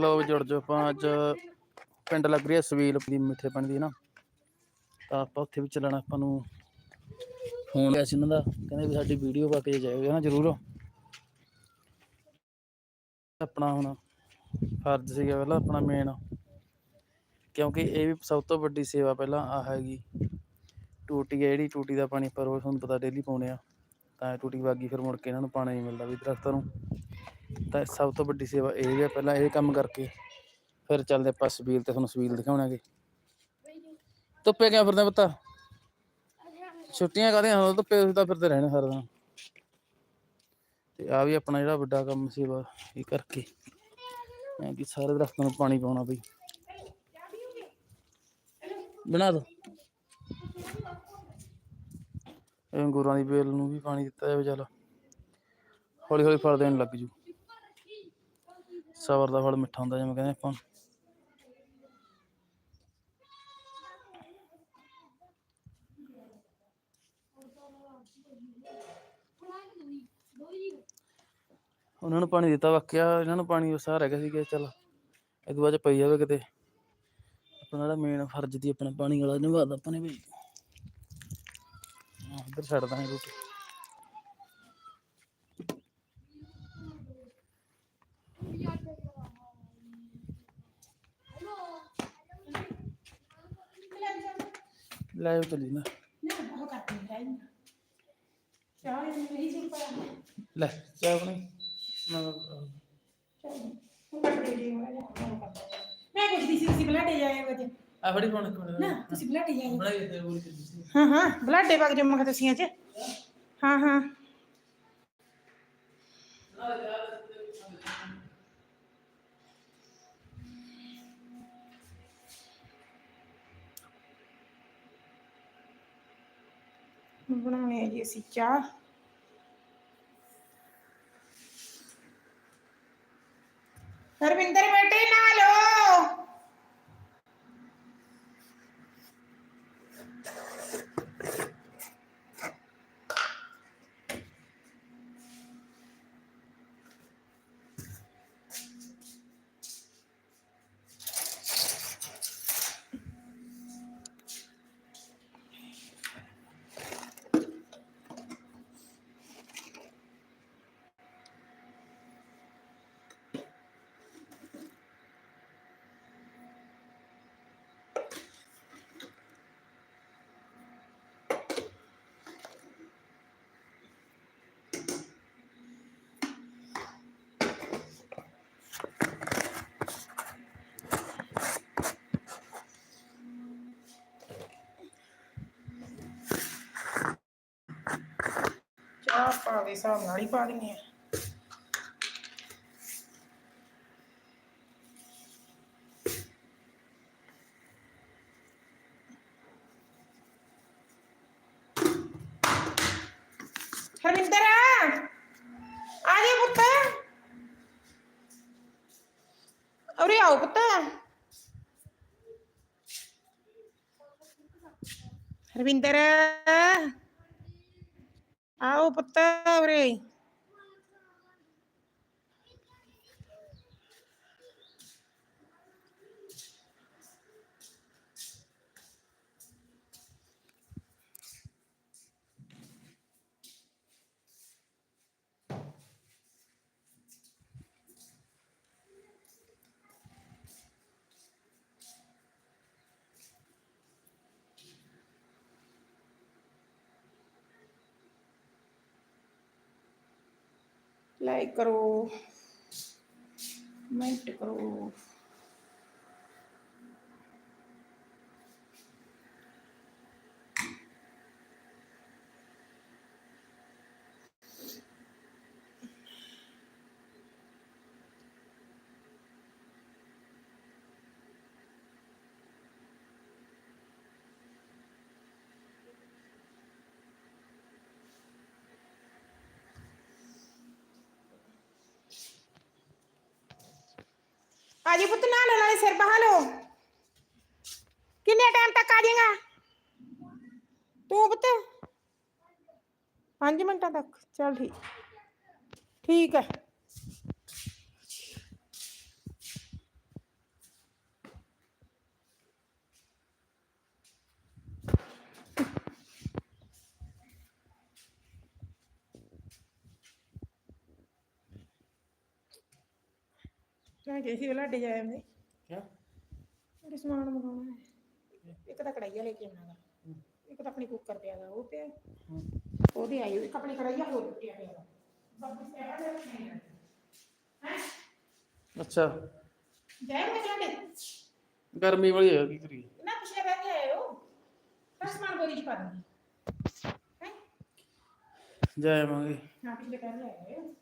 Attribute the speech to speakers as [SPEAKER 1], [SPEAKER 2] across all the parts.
[SPEAKER 1] ਲਓ ਵੀ ਜੁੜ ਜਾਓ ਆਪਾਂ ਅੱਜ। ਪਿੰਡ ਲੱਗ ਰਹੀ ਹੈ ਸਵੀਲ ਦੀ ਮਿੱਠੇ ਪਾਣੀ ਦੀ ਨਾ। ਤਾਂ ਆਪਾਂ ਉੱਥੇ ਵੀ ਚੱਲਣਾ, ਆਪਾਂ ਨੂੰ ਫੋਨ ਲਿਆ ਸੀ ਉਹਨਾਂ ਦਾ। ਕਹਿੰਦੇ ਵੀ ਸਾਡੀ ਵੀਡੀਓ ਪਾ ਕੇ ਜਾਏਗਾ ਨਾ ਜ਼ਰੂਰ। ਆਪਣਾ ਹੁਣ ਫਰਜ਼ ਸੀਗਾ ਪਹਿਲਾਂ ਆਪਣਾ ਮੇਨ ਕਿਉਂਕਿ ਇਹ ਵੀ ਸਭ ਤੋਂ ਵੱਡੀ ਸੇਵਾ ਪਹਿਲਾਂ ਆ ਹੈਗੀ। ਟੂਟੀ ਹੈ ਜਿਹੜੀ, ਟੂਟੀ ਦਾ ਪਾਣੀ ਪਰ ਉਹ ਤੁਹਾਨੂੰ ਪਤਾ ਡੇਲੀ ਪਾਉਣੇ ਆ। ਤਾਂ ਇਹ ਟੂਟੀ ਵਾਗੀ ਫਿਰ ਮੁੜ ਕੇ ਇਹਨਾਂ ਨੂੰ ਪਾਣੀ ਨਹੀਂ ਮਿਲਦਾ ਵੀ ਦਰਖਤਾਂ ਨੂੰ। ਤਾਂ ਸਭ ਤੋਂ ਵੱਡੀ ਸੇਵਾ ਇਹ ਹੈ ਪਹਿਲਾਂ ਇਹ ਕੰਮ ਕਰਕੇ, ਫਿਰ ਚੱਲਦੇ ਆਪਾਂ ਸਬੀਲ ਤੇ ਤੁਹਾਨੂੰ ਸਬੀਲ ਦਿਖਾਉਣਾਗੇ। ਧੁੱਪੇ ਕਿਉਂ ਫਿਰਦੇ ਪੁੱਤ? ਛੁੱਟੀਆਂ ਕਾਹਦੀਆਂ ਹੁਣ ਧੁੱਪੇ ਤਾਂ ਫਿਰਦੇ ਰਹਿਣੇ ਸਾਰਾ ਦਿਨ। ਤੇ ਆ ਵੀ ਆਪਣਾ ਜਿਹੜਾ ਵੱਡਾ ਕੰਮ ਸੇਵਾ ਇਹ ਕਰਕੇ। ਐਂ ਕਿ ਸਾਰੇ ਦਰਖਤਾਂ ਨੂੰ ਪਾਣੀ ਪਾਉਣਾ ਬਈ। ਬਣਾ ਦੋ। ਅੰਗੂਰਾਂ ਦੀ ਬੇਲ ਨੂੰ ਵੀ ਪਾਣੀ ਦਿੱਤਾ ਜਾਵੇ, ਚੱਲ। ਹੌਲੀ ਹੌਲੀ ਫਲ ਦੇਣ ਲੱਗ ਜੂ। ਸਬਰ ਦਾ ਫਲ ਮਿੱਠਾ ਹੁੰਦਾ ਜਿਵੇਂ ਕਹਿੰਦੇ ਆਪਾਂ ਉਹਨਾਂ ਨੂੰ ਪਾਣੀ ਦਿੱਤਾ ਵਾਕਿਆ ਇਹਨਾਂ ਨੂੰ ਪਾਣੀ ਉਸਾਰ ਰਹਿ ਗਿਆ ਸੀ ਕਿ ਚੱਲ ਇਹ ਤੋਂ ਬਾਅਦ ਪਈ ਜਾਵੇ ਕਿਤੇ। ਆਪਣਾ ਜਿਹੜਾ ਮੇਨ ਫਰਜ਼ ਦੀ ਆਪਣਾ ਪਾਣੀ ਵਾਲਾ ਨਿਭਾਦਾ ਆਪਾਂ ਨੇ ਵੀ ਹਾਂ, ਛੱਡ ਦਾਂਗੇ ਰੋਟੀ। ਲੈ ਚਲੀ ਨਾ ਲੈ ਚਾਹ ਬਣੀ ਨਾ
[SPEAKER 2] ਮੈਂ ਕੁਛ ਦੀ ਸੀ ਤੁਸੀਂ ਬਲਾਡੇ ਜਾਏ ਵਜੇ
[SPEAKER 1] ਆ ਫੜੀ ਫੋਨ ਕੋਲ
[SPEAKER 2] ਨਾ ਤੁਸੀਂ ਬਲਾਡੇ ਜਾਏ
[SPEAKER 1] ਬਣਾਈ ਤੇ ਬੋਲ ਕੇ ਦਿੱਤੀ
[SPEAKER 2] ਹਾਂ ਹਾਂ ਬਲਾਡੇ ਵਗ ਜਾਓ ਮੈਂ ਕਿਹਾ ਤੁਸੀਂ ਅੱਜ ਹਾਂ ਹਾਂ ਬਣਾਉਣੀ ਹੈ ਜੀ ਅਸੀਂ ਚਾਹ ਹਰਵਿੰਦਰ ਬੇਟੇ ਨਾ ਲੋ ਚਾਹ ਪਾ ਦੇ ਹਿਸਾਬ ਨਾਲ ਹੀ ਪਾ ਦਿੰਦੇ ਆ ਹਰਵਿੰਦਰ ਆ ਜਾ ਪੁੱਤ ਅਰੇ ਆਓ ਪੁੱਤ ਹਰਵਿੰਦਰ ਆਓ ਪੁੱਤ ਉਰੇ ਲਾਈਕ ਕਰੋ ਕਮੈਂਟ ਕਰੋ। ਆਜੀ ਪੁੱਤ ਨਾ ਲੈ ਨਾਲੇ ਸਿਰ ਬਹਾ ਲੋ ਕਿੰਨੇ ਟਾਈਮ ਤੱਕ ਆ ਜਾਏਗਾ ਤੂੰ ਪੁੱਤ 5 ਮਿੰਟਾਂ ਤੱਕ ਚਲ ਠੀਕ ਠੀਕ ਹੈ ਕਿਆ ਗਏ ਸੀ ਲਾਡੇ ਜਾਏ ਆਂਦੇ
[SPEAKER 1] ਕਿਆ?
[SPEAKER 2] ਮੇਰੇ ਸਮਾਨ ਮੰਗਾਉਣਾ ਹੈ। ਇੱਕ ਤਾਂ ਕੜਾਈਆ ਲੈ ਕੇ ਆਉਣਾ ਗਾ। ਇੱਕ ਤਾਂ ਆਪਣੀ ਕੁੱਕਰ ਪਿਆ ਗਾ ਉਹ ਪਿਆ। ਉਹਦੇ ਆਈ ਇੱਕ ਆਪਣੀ ਕੜਾਈਆ ਹੋਰ ਪਿਆ ਪਿਆ ਗਾ। ਬਾਕੀ ਹੈ?
[SPEAKER 1] ਅੱਛਾ।
[SPEAKER 2] ਮੈਂ ਲਾਡੇ
[SPEAKER 1] ਗਰਮੀ ਵਾਲੀ ਹੈ ਕੀ ਕਰੀਏ?
[SPEAKER 2] ਨਾ ਪਿਛਲੇ ਨਹੀਂ ਆਏ ਹੋ। ਪਰ ਸਮਾਨ ਬੋਰੀ ਚ ਪਾ ਦਿੰਦੀ ਹੈ?
[SPEAKER 1] ਜਾ ਆਵਾਂਗੇ।
[SPEAKER 2] ਨਾ ਪਿਛਲੇ ਨਹੀਂ ਆਏ ਹੋ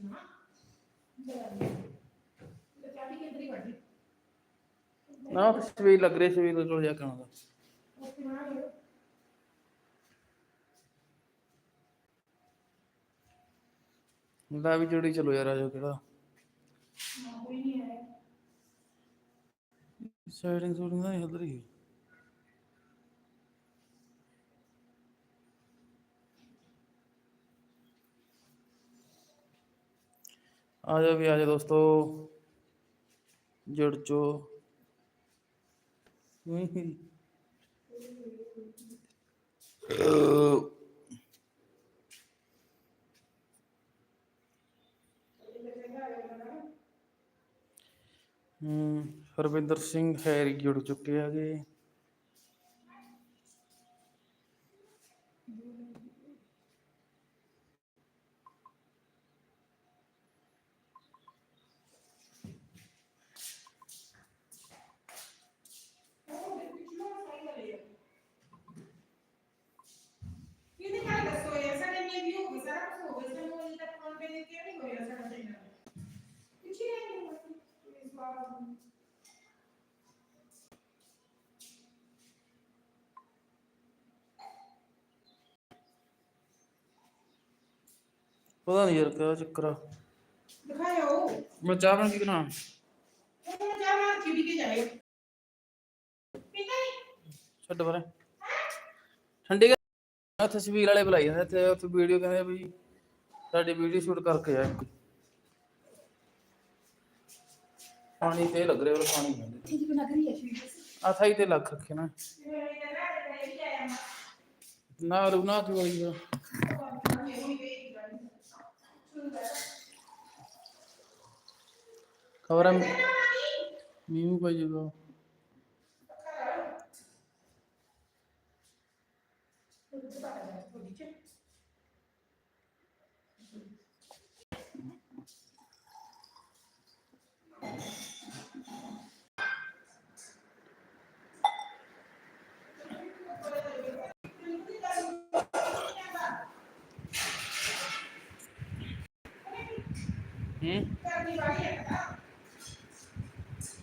[SPEAKER 2] ਨਾ ਕਿੰਦਰੀ ਵੱਡੀ
[SPEAKER 1] ਨਾ ਸਵੇਰ ਲੱਗ ਰਹੀ ਸਵੇਰ ਕੋਲ ਜਾ ਕੇ ਆਉਂਦਾ
[SPEAKER 2] ਉੱਥੇ ਬਣਾ ਲਿਓ।
[SPEAKER 1] ਲਾ ਵੀ ਜੋੜੀ ਚਲੋ ਯਾਰ ਆਜੋ ਕਿਹੜਾ।
[SPEAKER 2] ਨਾ ਕੋਈ ਨਹੀਂ ਆਇਆ
[SPEAKER 1] ਦਾ ਹੱਲ ਰਹੀ ਆ ਜਾਓ ਵੀ ਆ ਜਾਓ ਦੋਸਤੋ। ਜੁੜ ਜੋ ਹਮ। ਹਮ ਹਰਵਿੰਦਰ ਸਿੰਘ ਹੈਰੀ ਜੁੜ ਚੁੱਕੇ ਹੈਗੇ
[SPEAKER 2] ਕਿਹਨੇ ਕੱਲ ਦੱਸੋ ਯਾਰ ਸਾਡੇ ਨੇ ਵੀ ਹੋ ਗਈ ਸਾਰਾ ਕੁਝ ਹੋ ਗਿਆ ਸਾਨੂੰ ਇਹ ਤੱਕ ਫੋਨ ਪੇ ਦੇ ਕੇ ਨਹੀਂ ਹੋਇਆ ਸਾਡਾ ਚੈਨਲ ਪਿੱਛੇ ਨਹੀਂ ਹੋਇਆ ਇਸ ਵਾਰ
[SPEAKER 1] ਪਤਾ ਨਹੀਂ ਯਾਰ ਕਿਆ ਚੱਕਰ ਆ।
[SPEAKER 2] ਦਿਖਾਓ
[SPEAKER 1] ਮੈਂ ਚਾਹ ਬਣ ਕੇ ਬਣਾ
[SPEAKER 2] ਉਹ ਜਾ ਮਾਰ ਕੇ ਵੀ ਕੇ ਜਾਏ ਪੀਂਦਾ ਨਹੀਂ
[SPEAKER 1] ਛੱਡ ਪਰੇ। ਠੰਡੀ ਸਵੀਲ ਵਾਲੇ ਬੁਲਾਈ ਜਾਂਦੇ ਤੇ ਉੱਥੇ ਵੀਡੀਓ ਕਹਿੰਦੇ ਵੀ ਸਾਡੀ ਵੀਡੀਓ ਸ਼ੂਟ ਕਰਕੇ ਆ ਇੱਕ ਪਾਣੀ ਤੇ ਲੱਗ ਰਿਹਾ ਉਹ ਪਾਣੀ ਕਹਿੰਦੇ
[SPEAKER 2] ਠੀਕ ਲੱਗ ਰਹੀ ਹੈ ਸ਼ੀਟ
[SPEAKER 1] ਆ ਥਾਈ ਤੇ ਲੱਗ ਰੱਖੇ ਨਾ। ਨਾ ਰੁਨਾ ਕੀ ਹੋਈ ਆ ਖਬਰ ਮੀਂਹ ਪਈ ਜੂਗਾ ਹੂੰ।
[SPEAKER 2] ਕਰਨੀ ਵਾਲੀ ਹੈ ਨਾ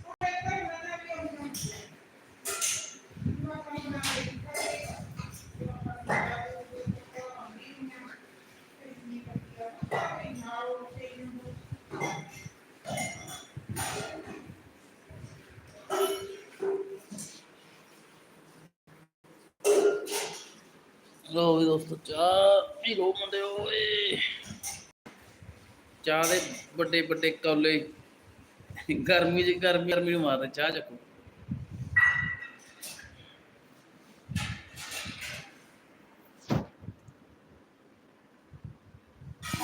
[SPEAKER 2] ਉਹ ਇੱਕ ਵਾਰ ਵੀ ਆਉਂਦਾ ਮੈਂ ਕੰਮ ਨਾ
[SPEAKER 1] ਲੋ ਵੀ ਦੋਸਤੋ, ਚਾਹ ਪੀ ਲੋ ਮੁੰਡੇ ਓਏ। ਚਾਹ ਦੇ ਵੱਡੇ ਵੱਡੇ ਕੌਲੇ। ਗਰਮੀ ਚ ਗਰਮੀ ਗਰਮੀ ਨੂੰ ਮਾਰਦੇ, ਚਾਹ ਚੱਕੋ।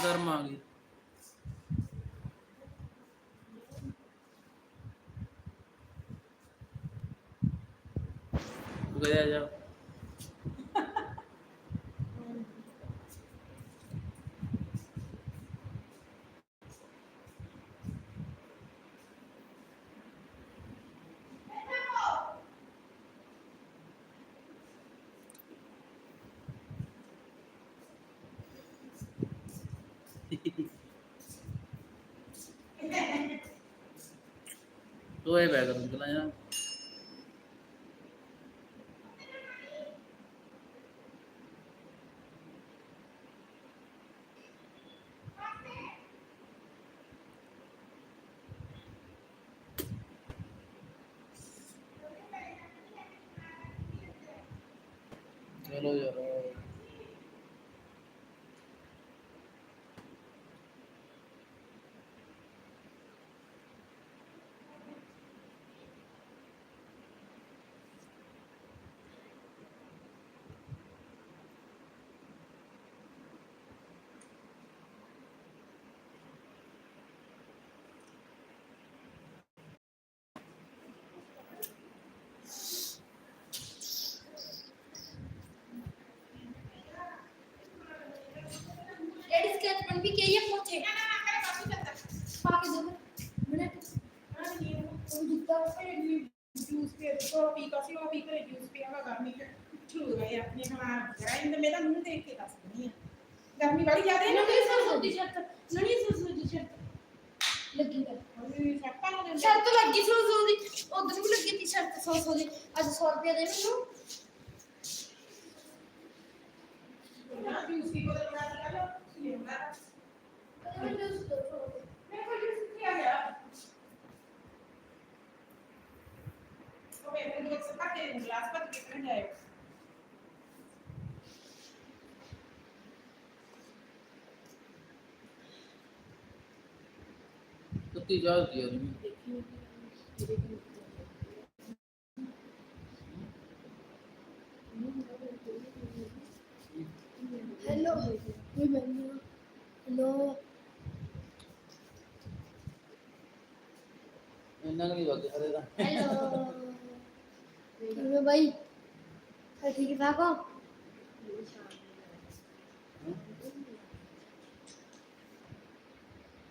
[SPEAKER 1] ਗਰਮ ਆ ਗਈ। ਗਿਆ ਜਾ। ਦੋਏ ਬੈਗ ਰੰਗਲਾ ਜਾਂ
[SPEAKER 3] ਪੀ ਕੇ ਆਈਏ ਪੋਚੇ
[SPEAKER 2] ਨਾ ਨਾ ਨਾ ਕਰੇ ਬਾਕੀ ਚੱਲਦਾ
[SPEAKER 3] ਪਾ ਕੇ ਦੇ ਬਣੇ
[SPEAKER 2] ਹਾਂ ਜੀ
[SPEAKER 3] ਉਹ ਜੁੱਤਾ
[SPEAKER 2] ਜੂਸ ਪੀ ਤੋ ਪੀ ਕਾਸੀ ਉਹ ਪੀ ਕਰੇ ਜੂਸ ਪੀ ਆਵਾ ਗਰਮੀ ਚ ਛੂ ਗਏ ਆਪਣੇ ਹਮਾਰ ਗਾਇਨ ਮੇਰਾ ਮੂੰਹ ਦੇਖ ਕੇ ਦੱਸ ਦਿੰਦੀ ਆ ਗਰਮੀ ਬੜੀ ਜ਼ਿਆਦਾ ਹੈ
[SPEAKER 3] ਇਹਨਾਂ
[SPEAKER 2] ਨਾ
[SPEAKER 3] ਦੀ ਸਰਸੋਂ ਦੀ ਸ਼ਰਤ ਨਣੀ ਸਰਸੋਂ ਦੀ ਸ਼ਰਤ ਲੱਗੀ ਕਰ
[SPEAKER 2] ਉਹਦੀ ਸੱਪਾਂ ਨੂੰ ਦਿੰਦੇ
[SPEAKER 3] ਸ਼ਰਤ ਲੱਗੀ ਸੌ ਸੌ ਦੀ ਉਧਰ ਵੀ ਲੱਗੀ ਤੀ ਸ਼ਰਤ ਸੌ ਸੌ ਦੀ ਅੱਜ 100 ਰੁਪਏ ਦੇ ਮੈਨੂੰ
[SPEAKER 2] ਨਾ ਜੂਸ ਪੀ ਕੋਲ ਬਣਾ ਕੇ ਲਓ ਇਹ ਹੁੰਦਾ ਮੇਰੇ ਕੋਲ ਜੂਸ ਕੀ ਆ ਗਿਆ ਉਹ ਮੇਰੇ ਕੋਲ ਇੱਕ ਸਪਾ ਕੇ ਗਲਾਸ ਪਰ ਕੇ ਕਰ ਜਾਏ
[SPEAKER 1] ਕੁੱਤੀ ਜਾਦੀ ਆ ਜੀ
[SPEAKER 3] ਹੈਲੋ ਕੋਈ ਮੈਨੂੰ ਹੈਲੋ
[SPEAKER 1] ਇੰਨਾ ਕੁ ਨਹੀਂ ਵਗ ਹਰੇ ਦਾ
[SPEAKER 3] ਹੈਲੋ ਕਿਵੇਂ ਬਾਈ ਹਾਂ ਠੀਕ ਠਾਕ ਹੋ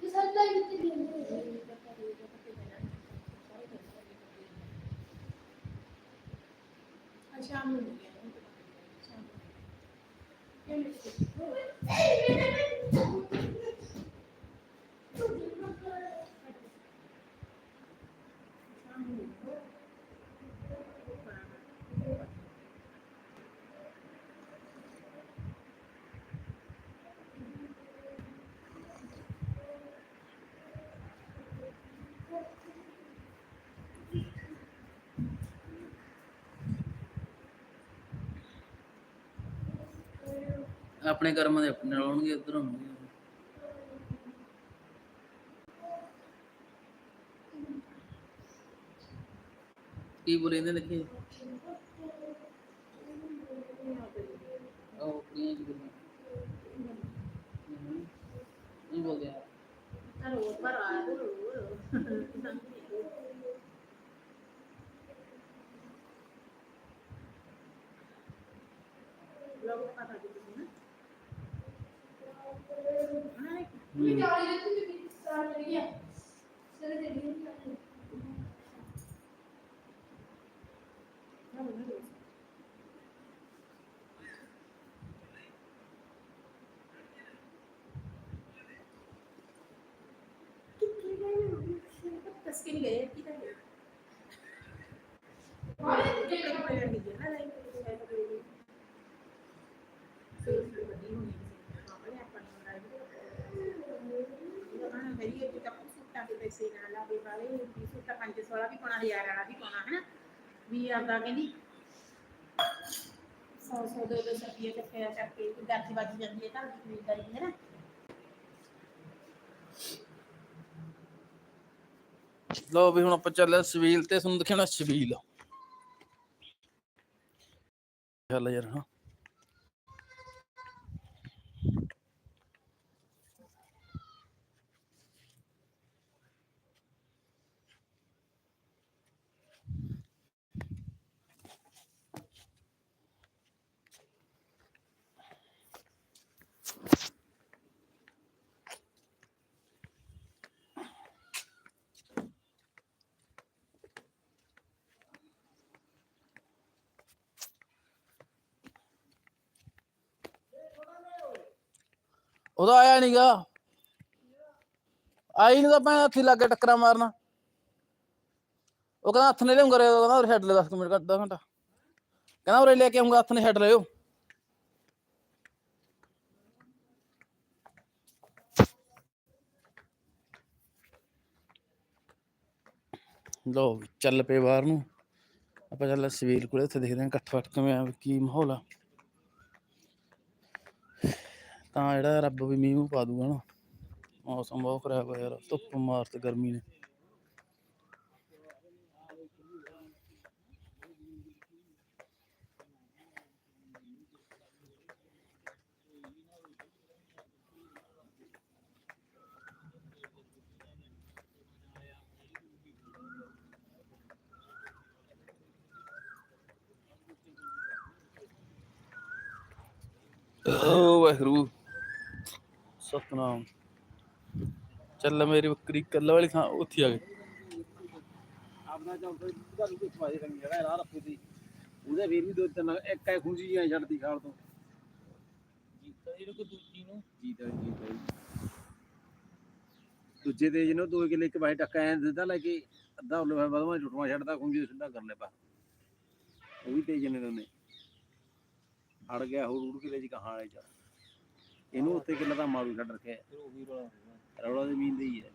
[SPEAKER 3] ਇਹ ਸੱਲਾ ਹੀ ਕਿੱਥੇ ਗਈ
[SPEAKER 2] ਸ਼ਾਮ ਨੂੰ ਗਿਆ ਸ਼ਾਮ
[SPEAKER 1] ਆਪਣੇ ਕਰਮਾਂ ਦੇ ਆਪਣੇ ਨਾਲ ਆਉਣਗੇ ਉਧਰ ਹੋਣਗੇ ਕੀ ਬੋਲੇ ਇਹਨੇ ਦੇਖੇ ਉਹ ਕੀ ਜੀ ਗੱਲਾਂ? ਹਮ, ਨਹੀਂ ਬੋਲਦੇ ਆ
[SPEAKER 3] ਮੈਂ ਗਾੜੀ ਦੇ ਤੂੰ ਵੀ ਸਟਾਰਟ ਕਰ ਗਿਆ ਸਰ ਦੇ ਦੀ
[SPEAKER 2] ਤਸਕਿਨ ਗਏ ਕੀ ਤਾਂ ਹਾਲੇ ਤੇ ਕਿਹੜੇ ਕੱਪੜੇ ਲੈਣ ਗਈ ਨਾ ਲਾਈਨ ਤੇ ਗਏ ਤਾਂ ਕੋਈ ਸੇਲ ਤੇ ਵੱਡੀ ਹੋਣੀ ਸੀ ਆਪਣੇ ਆਪਾਂ ਨੂੰ ਰਾਈ ਉਹਨਾਂ ਨੇ ਕਹੀ ਕਿ ਤਾਂ ਸੂਟਾਂ ਦੇ ਪੈਸੇ ਨਾਲ ਲਾਵੇ ਵਾਲੇ ਵੀ ਸੂਟਾਂ 500 ਵਾਲਾ ਵੀ ਪਾਉਣਾ 1000 ਵਾਲਾ ਵੀ ਪਾਉਣਾ ਹੈ। ਵੀ ਆਪਦਾ ਕਹਿੰਦੀ 100 100 ਦੋ ਦੋ ਰੁਪਏ ਇਕੱਠੇ ਕਰਕੇ ਗਾਜੀ ਵੱਜ ਜਾਂਦੀ ਹੈ ਤਾਂ ਖਰੀਦਦਾਰੀ ਹੈ ਨਾ?
[SPEAKER 1] ਲਓ ਵੀ ਹੁਣ ਆਪਾਂ ਚੱਲੇ ਸਵੀਲ ਤੇ ਤੁਹਾਨੂੰ ਦਿਖਾਉਣਾ ਸਵੀਲ। ਚੱਲ ਯਾਰ ਹਾਂ। ਉਹਦਾ ਆਇਆ ਨਹੀਂਗਾ ਆਈ ਨੂੰ ਤਾਂ ਮੈਂ ਹੱਥੀ ਲੱਗੇ ਟੱਕਰਾਂ ਮਾਰਨਾ। ਉਹ ਕਹਿੰਦਾ ਹੱਥ ਨੇ ਲਿਆਉਂਗਾ ਰੇ, ਉਹ ਕਹਿੰਦਾ ਉਰੇ ਛੱਡ ਲੈ 10 ਮਿੰਟ, ਅੱਧਾ ਘੰਟਾ। ਕਹਿੰਦਾ ਉਰੇ ਲੈ ਕੇ ਆਉਂਗਾ, ਹੱਥ ਨੇ ਛੱਡ ਲਿਓ। ਲੋ ਵੀ ਚੱਲ ਪਏ ਬਾਹਰ ਨੂੰ। ਆਪਾਂ ਚੱਲ ਸਵੇਲ ਕੋਲੇ ਉੱਥੇ ਦੇਖਦੇ ਹਾਂ ਇਕੱਠ ਵੱਟ ਕਿਵੇਂ ਆ ਕੀ ਮਾਹੌਲ ਆ। ਤਾਂ ਜਿਹੜਾ ਰੱਬ ਵੀ ਮੀਂਹ ਪਾ ਦੂਗਾ ਨਾ, ਮੌਸਮ ਬਹੁਤ ਖਰਾਬ ਆ ਯਾਰ, ਧੁੱਪ ਮਾਰਤ ਗਰਮੀ ਨੇ। ਓ ਵਾਹਿਗੁਰੂ। ਸਤਨਾਮ। ਚੱਲ ਮੇਰੀ ਬੱਕਰੀ ਕੱਲ ਵਾਲੀ ਥਾਂ ਉੱਥੇ ਆ ਗਈ।
[SPEAKER 4] ਆਪਣਾ ਚੌਂਕ ਦਾ ਨੂੰ ਕੁਛ ਵਾਜੇ ਰੰਗ ਜਿਹੜਾ ਰਾਹ ਰੱਖੀ ਸੀ ਉਹਦੇ ਵੀਰ ਵੀ ਦੋ ਤਿੰਨ ਇੱਕ ਐ ਖੁੰਜੀ ਜੀਆਂ ਛੱਡਦੀ ਖਾਲ ਤੋਂ।
[SPEAKER 1] ਜੀਤਾ ਜੀ ਕਿ ਦੂਜੀ ਨੂੰ?
[SPEAKER 4] ਜੀਤਾ ਜੀ, ਜੀਤਾ ਜੀ। ਦੂਜੇ ਦੇ ਜਿਹਨੂੰ ਦੋ ਕਿਲੇ ਇੱਕ ਬਾਈ ਟੱਕਾ ਐ ਦਿੱਤਾ ਲੈ ਕੇ ਅੱਧਾ ਫਿਰ ਬਦਮਾ ਛੱਡਦਾ ਖੁੰਜੀ ਸਿੱਧਾ ਕਰ ਲੈ ਪਾ ਉਹ ਵੀ ਤੇਜ ਨੇ ਦੋਨੇ। ਅੜ ਗਿਆ ਹੋਰ ਉੜ ਕਿਲੇ ਜੀ ਕਹਾਂ ਵਾਲੇ ਚ ਇਹਨੂੰ ਉੱਤੇ ਕਿੱਲਾ ਤਾਂ ਮਾਰੂ ਛੱਡ ਰੱਖਿਆ ਰੌਲਾ ਜ਼ਮੀਨ ਦੇ ਹੀ ਹੈ।